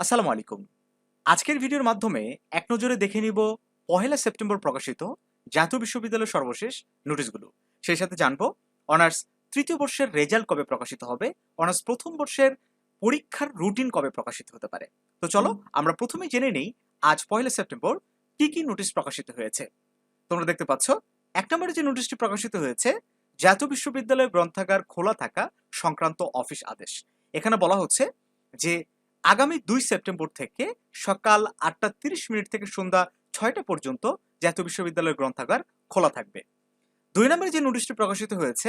আসসালামু আলাইকুম। আজকের ভিডিওর মাধ্যমে এক নজরে দেখে নিব পহেলা সেপ্টেম্বর প্রকাশিত জাতীয় বিশ্ববিদ্যালয়ের সর্বশেষ নোটিশগুলো। সেই সাথে জানব অনার্স তৃতীয় বর্ষের রেজাল্ট কবে প্রকাশিত হবে, অনার্স প্রথম বর্ষের পরীক্ষার রুটিন কবে প্রকাশিত হতে পারে। তো চলো আমরা প্রথমে জেনে নেই আজ পহেলা সেপ্টেম্বর কি কি নোটিশ প্রকাশিত হয়েছে। তোমরা দেখতে পাচ্ছ, এক নম্বরে যে নোটিশটি প্রকাশিত হয়েছে, জাতীয় বিশ্ববিদ্যালয় গ্রন্থাগার খোলা থাকা সংক্রান্ত অফিস আদেশ। এখানে বলা হচ্ছে যে আগামী দুই সেপ্টেম্বর থেকে সকাল আটটা তিরিশ মিনিট থেকে সন্ধ্যা ছয়টা পর্যন্ত জাতীয় বিশ্ববিদ্যালয়ের গ্রন্থাগার খোলা থাকবে। দুই নম্বরে যে নোটিশটি প্রকাশিত হয়েছে,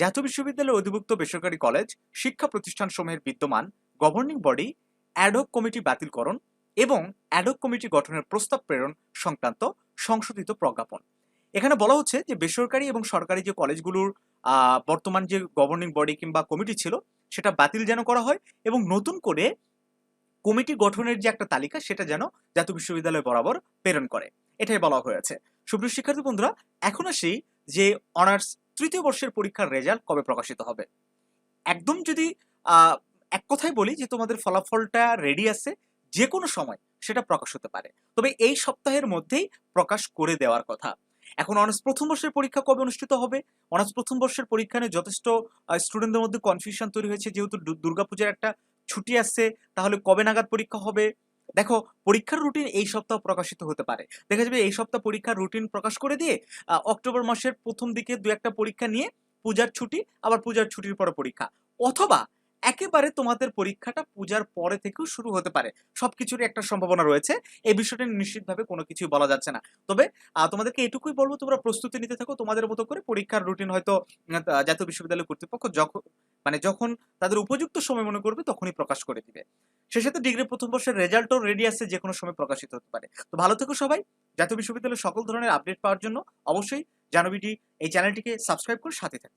জাতীয় বিশ্ববিদ্যালয়ের অধিভুক্ত বেসরকারি কলেজ, শিক্ষা প্রতিষ্ঠান সমূহের বিদ্যমান governing body ad hoc committee বাতিলকরণ এবং অ্যাডহক কমিটি গঠনের প্রস্তাব প্রেরণ সংক্রান্ত সংশোধিত প্রজ্ঞাপন। এখানে বলা হচ্ছে যে বেসরকারি এবং সরকারি যে কলেজগুলোর বর্তমান যে গভর্নিং বডি কিংবা কমিটি ছিল, সেটা বাতিল যেন করা হয় এবং নতুন করে কমিটি গঠনের যে একটা তালিকা, সেটা যেন জাতীয় বিশ্ববিদ্যালয় বরাবর প্রেরণ করে। এটাই বলা হয়েছে। সুপ্রিয় শিক্ষার্থী বন্ধুরা, এখন আসি যে অনার্স তৃতীয় বর্ষের পরীক্ষার রেজাল্ট কবে প্রকাশিত হবে। একদম যদি এক কথাই বলি যে তোমাদের ফলাফলটা রেডি আছে যে কোনো সময় সেটা প্রকাশ হতে পারে। তবে এই সপ্তাহের মধ্যেই প্রকাশ করে দেওয়ার কথা। এখন অনার্স প্রথম বর্ষের পরীক্ষা কবে অনুষ্ঠিত হবে? অনার্স প্রথম বর্ষের পরীক্ষা নিয়ে যথেষ্ট স্টুডেন্টদের মধ্যে কনফিউশন তৈরি হয়েছে, যেহেতু দুর্গাপূজার একটা ছুটি আসছে, তাহলে কবে নাগাদ পরীক্ষা হবে? দেখো, পরীক্ষার রুটিন এই সপ্তাহ প্রকাশিত হতে পারে। দেখা যাবে এই সপ্তাহ পরীক্ষার রুটিন প্রকাশ করে দিয়ে অক্টোবর মাসের প্রথম দিকে দু একটা পরীক্ষা নিয়ে পূজার ছুটি, আবার পূজার ছুটির পরে পরীক্ষা। অথবা একেবারে তোমাদের পরীক্ষাটা পূজার পরে থেকেও শুরু হতে পারে। সব সবকিছুরই একটা সম্ভাবনা রয়েছে। এই বিষয়টা নিশ্চিতভাবে কোনো কিছুই বলা যাচ্ছে না। তবে তোমাদেরকে এটুকুই বলব, তোমরা প্রস্তুতি নিতে থাকো। তোমাদের মতো করে পরীক্ষার রুটিন হয়তো জাতীয় বিশ্ববিদ্যালয় কর্তৃপক্ষ যখন মানে যখন তাদের উপযুক্ত সময় মনে করবে, তখনই প্রকাশ করে দিবে। সে সাথে ডিগ্রি প্রথম বর্ষের রেজাল্টও রেডি আছে যে কোনো সময় প্রকাশিত হতে পারে। তো ভালো থেকো সবাই। জাতীয় বিশ্ববিদ্যালয়ের সকল ধরনের আপডেট পাওয়ার জন্য অবশ্যই জানবিটি এই চ্যানেলটিকে সাবস্ক্রাইব করে সাথে থাকবে